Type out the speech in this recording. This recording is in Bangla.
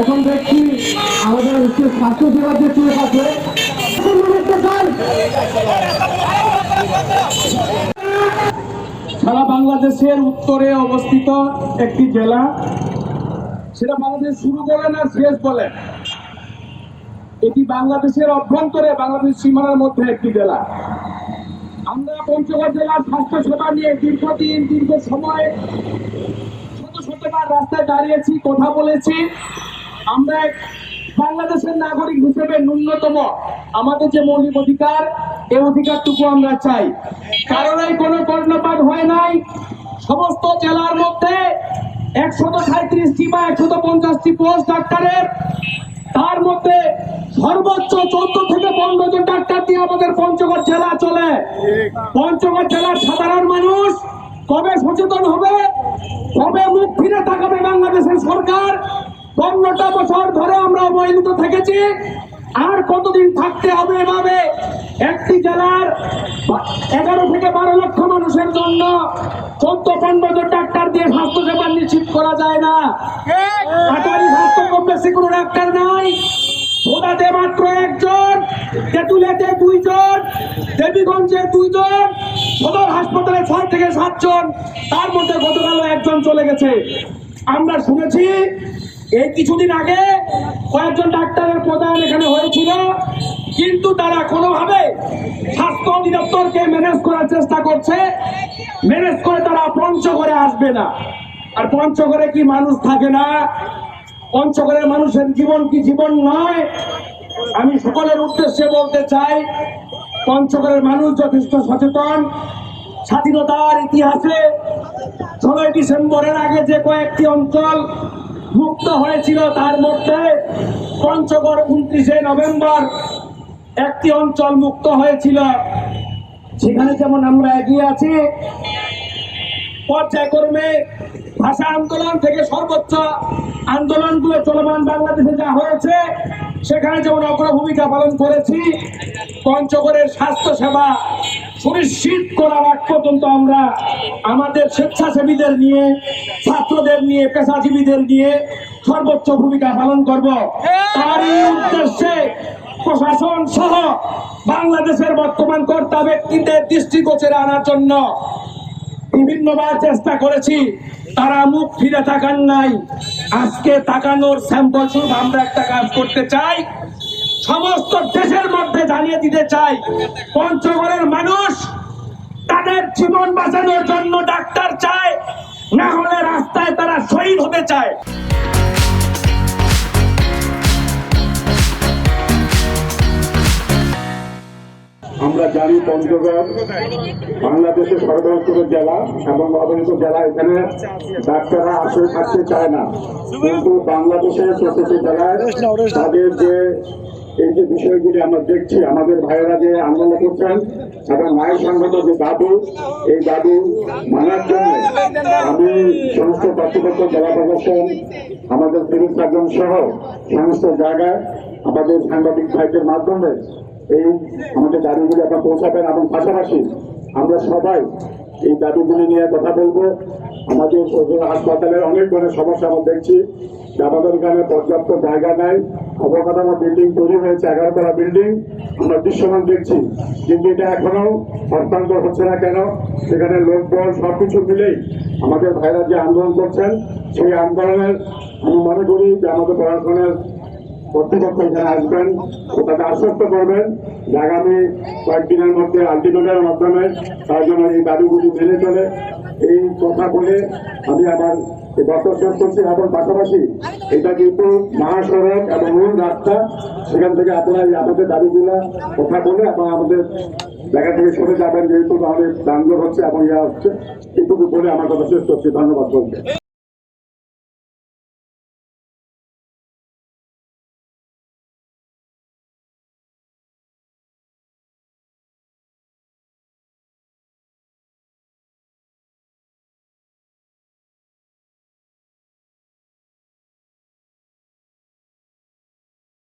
এখন দেখছি আমাদের হচ্ছে স্বাস্থ্য সেবার যে চোখ আছে মনে সারা বাংলাদেশের উত্তরে অবস্থিত একটি জেলা, সেটা বাংলাদেশ শুরু বলেন আর শেষ বলেন। এটি বাংলাদেশের অভ্যন্তরে, বাংলাদেশ সীমানার মধ্যে একটি জেলা। আমরা পঞ্চগড় জেলার স্বাস্থ্য সেবা নিয়ে দীর্ঘদিন, দীর্ঘ সময় শত শতবার রাস্তায় দাঁড়িয়েছি, কথা বলেছি। আমরা বাংলাদেশের নাগরিক হিসেবে ন্যূনতম আমাদের যে মৌলিক অধিকার এই অধিকারটুকু আমরা চাই। কারণে কোনো কর্ণপাত হয় নাই। সমস্ত জেলার মধ্যে একশত সাঁত্রিশটি বা একশত পঞ্চাশটি পোস্ট ডাক্তারের, তার মধ্যে সর্বোচ্চ চোদ্দ থেকে পনেরো জন দিয়ে আমাদের পঞ্চগড় জেলা চলে। পঞ্চগড় জেলার সাধারণ মানুষ কবে সচেতন হবে? কবে মুখ ফিরে তাকাবে বাংলাদেশের সরকার? পনেরোটা বছর ধরে আমরা অবহেলিত থেকেছি। আর কতদিন থাকতে হবে এভাবে? একটি জেলার এগারো থেকে বারো লক্ষ মানুষের জন্য চোদ্দ পনেরো ডাক্তার দিয়ে স্বাস্থ্য সেবা নিশ্চিত করা যায় না। আটারি স্বাস্থ্য কমপ্লেক্সে কোনো ডাক্তার নাই। ভোটাতে মাত্র একজন তেঁতুলিয়াতে দুইজন দেবীগঞ্জে দুইজন, সদর হাসপাতালে ছয় থেকে সাতজন, তার মধ্যে গতকাল একজন চলে গেছে। আমরা শুনেছি, এই কিছুদিন আগে কয়েকজন ডাক্তারের প্রদান এখানে হয়েছিল, কিন্তু তারা কোনোভাবে স্বাস্থ্য অধিদপ্তরকে ম্যানেজ করার চেষ্টা করছে ম্যানেজ করে তারা পঞ্চগড়ে আসবে না। আর পঞ্চগড়ে কি মানুষ থাকে না? পঞ্চগড়ের মানুষের জীবন কি জীবন নয়? আমি সকলের উদ্দেশ্যে বলতে চাই পঞ্চগড়ের মানুষ যথেষ্ট সচেতন। স্বাধীনতার ইতিহাসে ষোলোই ডিসেম্বরের আগে যে কয়েকটি অঞ্চল মুক্ত হয়েছিল, তার মধ্যে পঞ্চগড় উনত্রিশে নভেম্বর একটি অঞ্চল মুক্ত হয়েছিল। সেখানে যেমন আমরা এগিয়ে আছি, পর্যায়ক্রমে ভাষা আন্দোলন থেকে সর্বোচ্চ আন্দোলনগুলো চলমান বাংলাদেশে যা হয়েছে, সেখানে যেমন অগ্রভূমিকা পালন করেছি, পঞ্চগড়ের স্বাস্থ্য সেবা সুনিশ্চিত করার আগ পর্যন্ত আমরা আমাদের স্বেচ্ছাসেবীদের নিয়ে, ছাত্রদের নিয়ে, পেশাজীবীদের নিয়ে সর্বোচ্চ ভূমিকা পালন করব। তারই উদ্দেশ্যে প্রশাসন সহ বাংলাদেশের বর্তমান কর্তা ব্যক্তিদের দৃষ্টিগোচরে আনার জন্য বিভিন্নবার চেষ্টা করেছি। তারা মুখ ফিরে তাকান নাই। আজকে তাকানোর স্যাম্পল স্বরূপ আমরা একটা কাজ করতে চাই। সমস্ত দেশের মধ্যে জানিয়ে দিতে চাই, পঞ্চগড়ের মানুষ তাদের জীবন বাঁচানোর জন্য ডাক্তার চায়, না হলে রাস্তায় তারা শহীদ হতে চায়। আমরা জানি পঞ্চগড় বাংলাদেশের সর্বোত্তর জেলা এবং অবহিত জেলা এখানে ডাক্তাররা আসলে থাকতে চায় না। কিন্তু বাংলাদেশের প্রতিটি জেলায় তাদের যে এই যে বিষয়গুলি আমরা দেখছি, আমাদের ভাইয়েরা যে আন্দোলন করছেন এবং মায়ের সংগত যে দাবি, এই দাবি মানার জন্য আমি সমস্ত কর্তৃপক্ষ, জেলা প্রশাসন, আমাদের সার্জন সহ সমস্ত জায়গায় আমাদের সাংবাদিক ভাইদের মাধ্যমে এই আমাদের দাবিগুলি আপনার পৌঁছাবেন এবং পাশাপাশি আমরা সবাই এই দাবিগুলি নিয়ে কথা বলব। আমাদের হাসপাতালের অনেক ধরনের সমস্যা আমরা দেখছি। আমাদের এখানে পর্যাপ্ত জায়গা নাই। অবকাঠামো বিল্ডিং তৈরি হয়েছে, এগারোতলা বিল্ডিং আমরা দৃশ্যমান দেখছি। কিন্তু এটা এখনও হস্তান্তর হচ্ছে না কেন? সেখানে লোকবল সবকিছু মিলেই আমাদের ভাইরা যে আন্দোলন করছেন, সেই আন্দোলনের আমি মনে করি যে আমাদের প্রশাসনের কর্তৃপক্ষ এখানে আসবেন তাকে আশ্বস্ত করবেন যে আগামী কয়েকদিনের মধ্যে আলটিমেটের মাধ্যমে তার জন্য এই দাবিগুলি মেনে চলে। এই কথা বলে আমি আমার বক্তব্য শেষ করছি। এবং পাশাপাশি এটা কিন্তু মহাসড়ক এবং মূল রাস্তা, সেখান থেকে আপনারা এই আমাদের দাবিগুলা কথা বলে এবং আমাদের জায়গা থেকে সরে যাবেন, যেহেতু আমাদের যানজট হচ্ছে এবং ইয়া হচ্ছে। এটুকু বলে আমার কথা শেষ করছি। ধন্যবাদ বলতে